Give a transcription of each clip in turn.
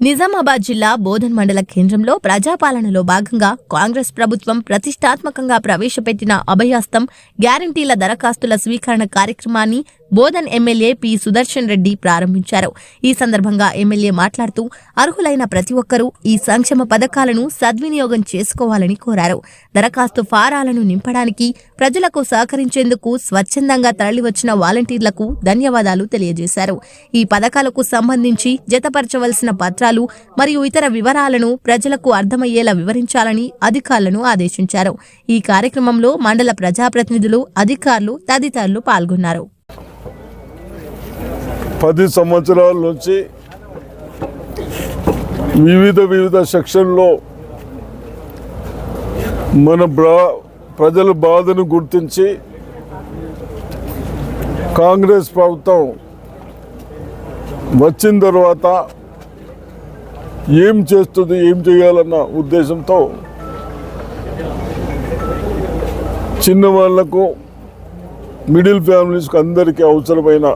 నిజామాబాద్ జిల్లా బోధన్ మండల కేంద్రంలో ప్రజాపాలనలో భాగంగా కాంగ్రెస్ ప్రభుత్వం ప్రతిష్టాత్మకంగా ప్రవేశపెట్టిన అభయాస్తం గ్యారంటీల దరఖాస్తుల స్వీకరణ కార్యక్రమాన్ని బోధన్ ఎమ్మెల్యే పి సుదర్శన్ రెడ్డి ప్రారంభించారు. ఈ సందర్భంగా ఎమ్మెల్యే మాట్లాడుతూ అర్హులైన ప్రతి ఒక్కరూ ఈ సంక్షేమ పథకాలను సద్వినియోగం చేసుకోవాలని కోరారు. దరఖాస్తు ఫారాలను నింపడానికి ప్రజలకు సహకరించేందుకు స్వచ్ఛందంగా తరలివచ్చిన వాలంటీర్లకు ధన్యవాదాలు తెలియజేశారు. ఈ పథకాలకు సంబంధించి జతపరచవలసిన పత్రాలు మరియు ఇతర వివరాలను ప్రజలకు అర్థమయ్యేలా వివరించాలని అధికారులను ఆదేశించారు. ఈ కార్యక్రమంలో మండల ప్రజాప్రతినిధులు అధికారులు తదితరులు పాల్గొన్నారు. పది సంవత్సరాల నుంచి వివిధ వివిధ సెక్షన్లో మన బ్రా ప్రజల బాధను గుర్తించి కాంగ్రెస్ ప్రభుత్వం వచ్చిన తర్వాత ఏం చేస్తుంది ఏం చేయాలన్న ఉద్దేశంతో చిన్న వాళ్ళకు మిడిల్ ఫ్యామిలీస్కి అందరికీ అవసరమైన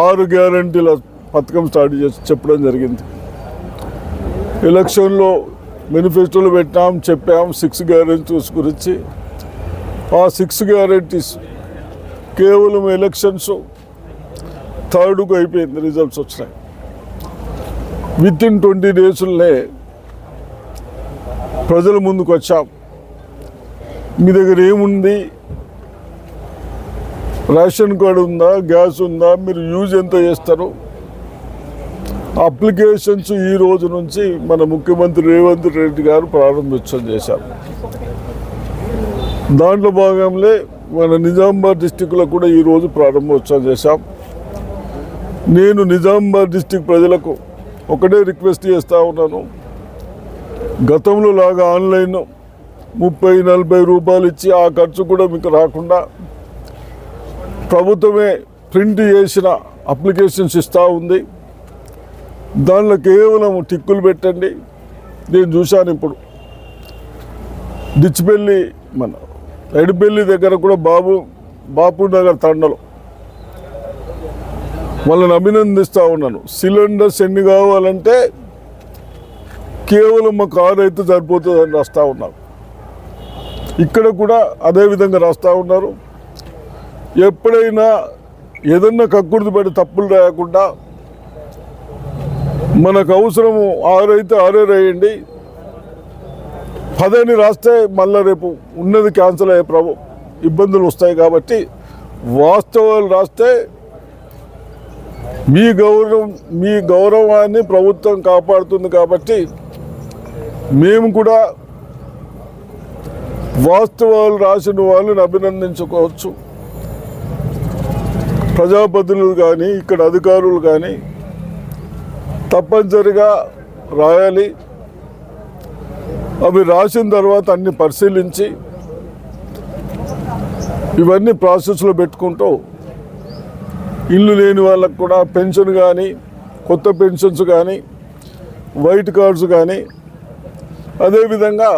ఆరు గ్యారంటీల పథకం స్టార్ట్ చేసి చెప్పడం జరిగింది. ఎలక్షన్లో మేనిఫెస్టోలు పెట్టాం చెప్పాం సిక్స్ గ్యారంటీస్ గురించి. ఆ సిక్స్ గ్యారంటీస్ కేవలం ఎలక్షన్స్ థర్డ్కు అయిపోయింది రిజల్ట్స్ వచ్చినాయి. విత్ ఇన్ ట్వంటీ డేస్లోనే ప్రజల ముందుకు వచ్చాం మీ దగ్గర ఏముంది? రేషన్ కార్డు ఉందా గ్యాస్ ఉందా మీరు యూజ్ ఎంత చేస్తారు? అప్లికేషన్స్ ఈ రోజు నుంచి మన ముఖ్యమంత్రి రేవంత్ రెడ్డి గారు ప్రారంభోత్సవం చేశారు. దాంట్లో భాగంలో మన నిజామాబాద్ డిస్టిక్లో కూడా ఈరోజు ప్రారంభోత్సవం చేశాం. నేను నిజామాబాద్ డిస్టిక్ ప్రజలకు ఒకటే రిక్వెస్ట్ చేస్తూ ఉన్నాను. గతంలో లాగా ఆన్లైన్ ముప్పై నలభై రూపాయలు ఇచ్చి ఆ ఖర్చు కూడా మీకు రాకుండా ప్రభుత్వమే ప్రింట్ చేసిన అప్లికేషన్స్ ఇస్తూ ఉంది. దానిలో కేవలం టిక్కులు పెట్టండి. నేను చూశాను ఇప్పుడు. డిచ్చిపల్లి మన ఎడిపెల్లి దగ్గర కూడా బాబు బాపు నగర్ తండలో. వాళ్ళని అభినందిస్తూ ఉన్నాను. సిలిండర్స్ ఎన్ని కావాలంటే కేవలం మా కారు అయితే సరిపోతుందని రాస్తూ ఉన్నారు. ఇక్కడ కూడా అదే విధంగా రాస్తూ ఉన్నారు. ఎప్పుడైనా ఏదన్నా కక్కుర్తి పడి తప్పులు రాయకుండా మనకు అవసరము ఆరైతే ఆరే రాయండి. పదని రాస్తే మళ్ళీ రేపు ఉన్నది క్యాన్సిల్ అయ్యే ప్రభు ఇబ్బందులు వస్తాయి కాబట్టి వాస్తవాలు రాస్తే మీ గౌరవం మీ గౌరవాన్ని ప్రభుత్వం కాపాడుతుంది కాబట్టి మేము కూడా వాస్తవాలు రాసిన వాళ్ళని అభినందించుకోవచ్చు. ప్రజాప్రతినిధులు కానీ ఇక్కడ అధికారులు కానీ తప్పనిసరిగా రాయాలి. అవి రాసిన తర్వాత అన్ని పరిశీలించి ఇవన్నీ ప్రాసెస్లో పెట్టుకుంటూ ఇల్లు లేని వాళ్ళకు కూడా పెన్షన్ కానీ కొత్త పెన్షన్స్ కానీ వైట్ కార్డ్స్ కానీ అదేవిధంగా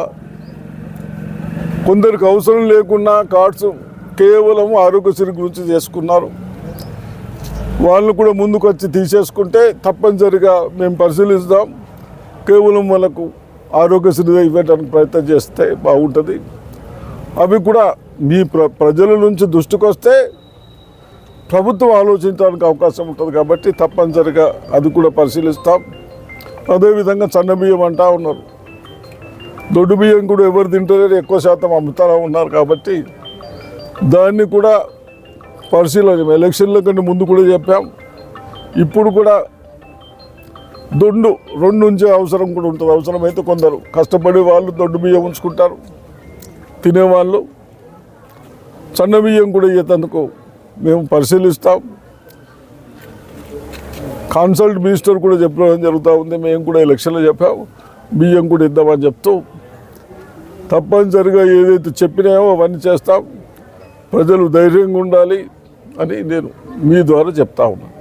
కొందరికి అవసరం లేకుండా కార్డ్స్ కేవలం ఆరోగ్యశ్రీ గురించి చేసుకున్నారు. వాళ్ళు కూడా ముందుకు వచ్చి తీసేసుకుంటే తప్పనిసరిగా మేము పరిశీలిస్తాం. కేవలం వాళ్ళకు ఆరోగ్యశ్రీ ఇవ్వడానికి ప్రయత్నం చేస్తే బాగుంటుంది. అవి కూడా మీ ప్ర ప్రజల నుంచి దృష్టికి వస్తే ప్రభుత్వం ఆలోచించడానికి అవకాశం ఉంటుంది కాబట్టి తప్పనిసరిగా అది కూడా పరిశీలిస్తాం. అదేవిధంగా సన్న బియ్యం అంటా ఉన్నారు. దొడ్డు బియ్యం కూడా ఎవరు తింటలేరు ఎక్కువ శాతం అమ్ముతారా ఉన్నారు కాబట్టి దాన్ని కూడా పరిశీలన ఎలక్షన్ల కంటే ముందు కూడా చెప్పాం. ఇప్పుడు కూడా దొండు రెండు నుంచే అవసరం కూడా ఉంటుంది. అవసరమైతే కొందరు కష్టపడే వాళ్ళు దొడ్డు బియ్యం ఉంచుకుంటారు. తినేవాళ్ళు సన్న బియ్యం కూడా ఇతనుకు మేము పరిశీలిస్తాం. కన్సల్ట్ మినిస్టర్ కూడా చెప్పడం జరుగుతూ ఉంది. మేము కూడా ఎలక్షన్లో చెప్పాము బియ్యం కూడా ఇద్దామని చెప్తూ తప్పనిసరిగా ఏదైతే చెప్పినాయో అవన్నీ చేస్తాం. ప్రజలు ధైర్యంగా ఉండాలి. అని నేను మీ ద్వారా చెప్తా ఉన్నాను